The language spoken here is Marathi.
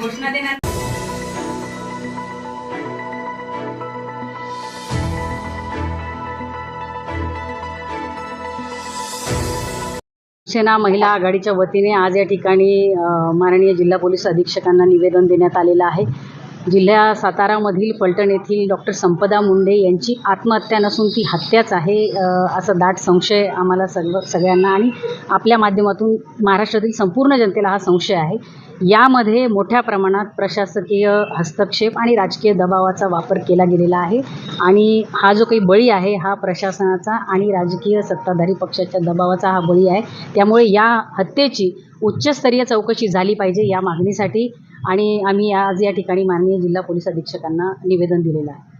घोषणा देणार. शिवसेना महिला आघाडीच्या वतीने आज या ठिकाणी माननीय जिल्हा पोलीस अधीक्षकांना निवेदन देण्यात आलेलं आहे. जिल्ह्या सातारामधील फलटण येथील डॉक्टर संपदा मुंडे यांची आत्महत्या नसून ती हत्याच आहे असा दाट संशय आम्हाला सर्व सगळ्यांना आणि आपल्या माध्यमातून महाराष्ट्रातील संपूर्ण जनतेला हा संशय आहे. यामध्ये मोठ्या प्रमाणात प्रशासकीय हस्तक्षेप आणि राजकीय दबावाचा वापर केला गेलेला आहे. आणि हा जो काही बळी आहे हा प्रशासनाचा आणि राजकीय सत्ताधारी पक्षाच्या दबावाचा हा बळी आहे. त्यामुळे या हत्येची उच्चस्तरीय चौकशी झाली पाहिजे या मागणीसाठी. आणि आम्ही आज या ठिकाणी माननीय जिल्हा पोलीस अधीक्षकांना निवेदन दिलेलं आहे.